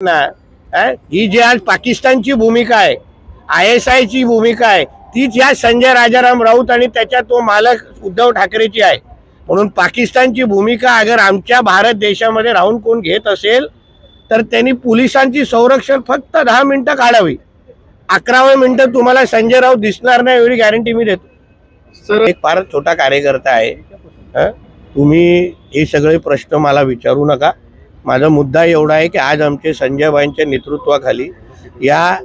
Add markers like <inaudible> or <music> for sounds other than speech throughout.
ही जी आज पाकिस्तानची भूमिका आहे आय एस आयची भूमिका आहे तीच या संजय राजाराम राऊत आणि त्याच्या तो मालक उद्धव ठाकरेची आहे. म्हणून पाकिस्तानची भूमिका अगर आमच्या भारत देशामध्ये राहून कोण घेत असेल तर त्यांनी पोलिसांची संरक्षण फक्त दहा मिनिटं काढावी. अकरावे मिनिटं तुम्हाला संजय राऊत दिसणार नाही एवढी गॅरंटी मी देतो. एक फार छोटा कार्यकर्ता आहे. हं? तुम्ही हे सगळे प्रश्न मला विचारू नका. माझा मुद्दा एवढा आहे की आज आमचे संजयबाईंच्या नेतृत्वाखाली या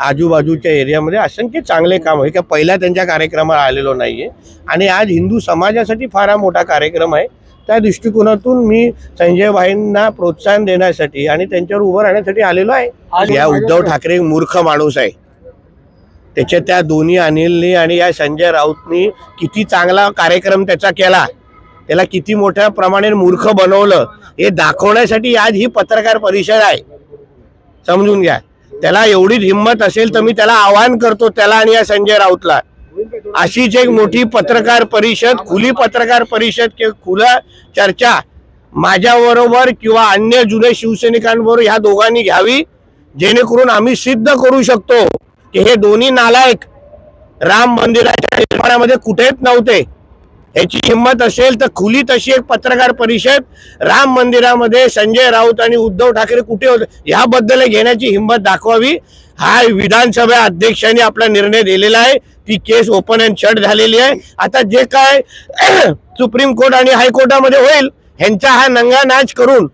आजूबाजूच्या एरियामध्ये असंख्य चांगले काम आहे. का पहिला त्यांच्या कार्यक्रमाला आलेलो नाही आहे आणि आज हिंदू समाजासाठी फार मोठा कार्यक्रम आहे. त्या दृष्टिकोनातून मी संजयबाईंना प्रोत्साहन देण्यासाठी आणि त्यांच्यावर उभं राहण्यासाठी आलेलो आहे. या उद्धव ठाकरे मूर्ख माणूस आहे. त्याच्या त्या दोन्ही अनिलनी आणि या संजय राऊतनी किती चांगला कार्यक्रम त्याचा केला. त्याला किती मोठ्या प्रमाणे मूर्ख बनवलं हे दाखवण्यासाठी आज ही पत्रकार परिषद आहे. समजून घ्या. त्याला एवढीच हिंमत असेल तर मी त्याला आवाहन करतो त्याला आणि या संजय राऊतला. अशीच एक मोठी पत्रकार परिषद खुली पत्रकार परिषद किंवा खुला चर्चा माझ्याबरोबर किंवा अन्य जुने शिवसैनिकांबरोबर ह्या दोघांनी घ्यावी जेणेकरून आम्ही सिद्ध करू शकतो की हे दोन्ही नालायक राम मंदिराच्या निर्माणामध्ये कुठेच नव्हते. याची हिंमत असेल तर खुली तशी एक पत्रकार परिषद राम मंदिरामध्ये संजय राऊत आणि उद्धव ठाकरे कुठे होते ह्याबद्दल घेण्याची हिंमत दाखवावी. हा विधानसभा अध्यक्षांनी आपला निर्णय दिलेला आहे. ती केस ओपन अँड शट झालेली आहे. आता जे काय <clears throat> सुप्रीम कोर्ट आणि हायकोर्टामध्ये होईल ह्यांचा हा नंगा नाच करून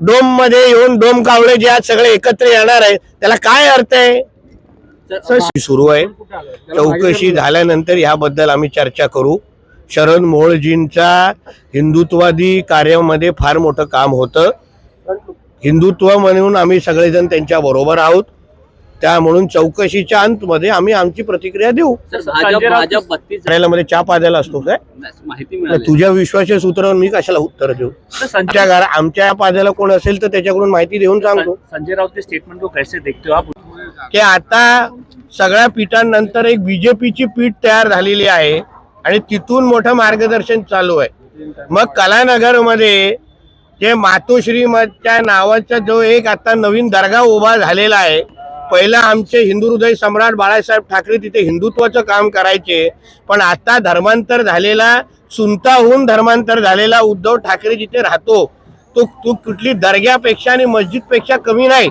डोममध्ये येऊन डोम कावळे जे आज सगळे एकत्र येणार आहे त्याला काय अर्थ आहे? सुरू आहे. चौकशी झाल्यानंतर याबद्दल आम्ही चर्चा करू. शरद मोळजींचा हिंदुत्वादी कार्यामध्ये फार मोठं काम होतं. हिंदुत्व म्हणून आम्ही सगळेजण त्यांच्या बरोबर आहोत. त्या म्हणून चौकशीच्या अंतमध्ये आम्ही आमची प्रतिक्रिया देऊ. मध्ये चहा पाजायला असतो काय माहिती मिळाली. तुझ्या विश्वासाच्या सूत्रावर मी कशाला उत्तर देऊ? आमच्या घरा आमच्या पाजायला कोण असेल तर त्याच्याकडून माहिती देऊन सांगतो. संजय राउत के स्टेटमेंट कैसे देखते हो आप? की आता सगळ्या पीठांनंतर एक बीजेपीची पीठ तयार झालेली आहे. आणि तिथून मोठं मार्गदर्शन चालू आहे. मग कलानगरमध्ये जे मातोश्रीच्या नावाचा जो एक आता नवीन दर्गा उभा झालेला आहे पहिला आमचे हिंदू हृदय सम्राट बाळासाहेब ठाकरे तिथे हिंदुत्वाचं काम करायचे पण आता धर्मांतर झालेला सुनताहून धर्मांतर झालेला उद्धव ठाकरे जिथे राहतो तो तू कुठली दर्ग्यापेक्षा आणि मस्जिदपेक्षा कमी नाही.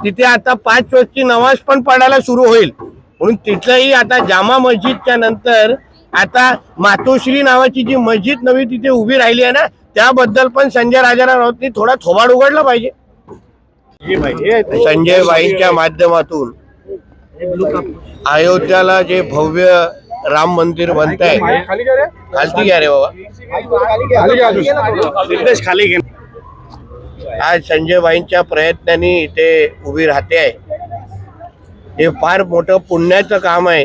तिथे आता पाच वर्षची नमाज पण पडायला सुरू होईल. म्हणून तिथलंही आता जामा मस्जिदच्या नंतर आता मातोश्री नावाची जी मस्जिद नवी तिथे उभी राहिली आहे ना त्याबद्दल पण संजय राजाराम राऊतनी थोडा थोबाड उघडला पाहिजे. संजय बाईंच्या माध्यमातून अयोध्याला जे भव्य राम मंदिर बनत आहे खालती घ्या रे बाबा. खाली घे आज संजय बाईंच्या प्रयत्नांनी इथे उभी राहते आहे. हे फार मोठं पुण्याचं काम आहे.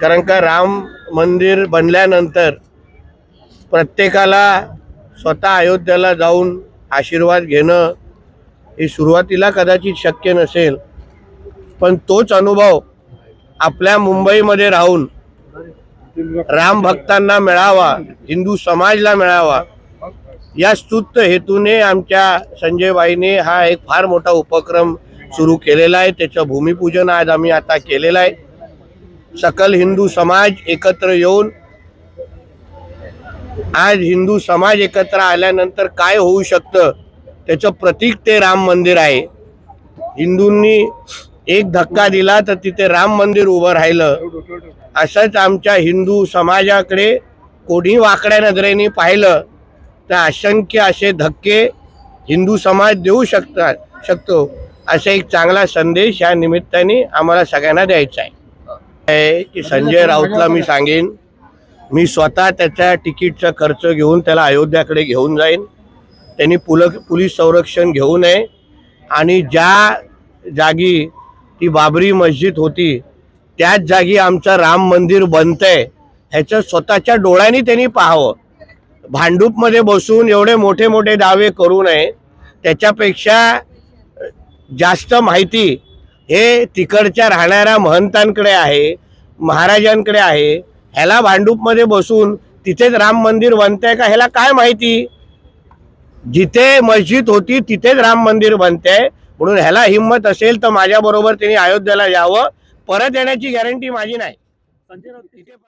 कारण का राम मंदिर बनल्यानंतर प्रत्येकाला स्वतः अयोध्येला जाऊन आशीर्वाद घेणं हे सुरुवातीला कदाचित शक्य नसेल पण तोच अनुभव आपल्या मुंबईमध्ये राहून राम भक्तांना मिळावा हिंदू समाजला मिळावा या स्तुत्त हेतूने आमच्या संजयबाईने हा एक फार मोठा उपक्रम सुरू केलेला आहे. त्याचं भूमिपूजन आज आम्ही आता केलेलं आहे. सकल हिंदू समाज एकत्र येऊन आज हिंदू समाज एकत्र आल्यानंतर काय होऊ शकतं त्याचं प्रतीक ते राम मंदिर आहे. हिंदूंनी एक धक्का दिला तर तिथे राम मंदिर उभं राहिलं. असंच आमच्या हिंदू समाजाकडे कोणी वाकड्या नजरेने पाहिलं तर असंख्य असे धक्के हिंदू समाज देऊ शकतात शकतो असा एक चांगला संदेश या निमित्ताने आम्हाला सगळ्यांना द्यायचा आहे. आहे की संजय राऊतला मी सांगेन. मी स्वतः त्याच्या तिकीटचा खर्च घेऊन त्याला अयोध्याकडे घेऊन जाईन. त्यांनी पुल पोलीस संरक्षण घेऊ नये. आणि ज्या जागी ती बाबरी मस्जिद होती त्याच जागी आमचं राम मंदिर बनतंय ह्याचं स्वतःच्या डोळ्यांनी त्यांनी पाहावं. भांडूपमध्ये बसून एवढे मोठे मोठे दावे करू नये. त्याच्यापेक्षा जास्त माहिती हे तिकडच्या राहणाऱ्या महंतांकडे आहे महाराजांकडे आहे. ह्याला भांडूपमध्ये बसून तिथेच राम मंदिर बनतंय का ह्याला काय माहिती? जिथे मस्जिद होती तिथेच राम मंदिर बनतंय. म्हणून ह्याला हिंमत असेल तर माझ्याबरोबर त्यांनी अयोध्येला यावं. परत येण्याची गॅरंटी माझी नाही.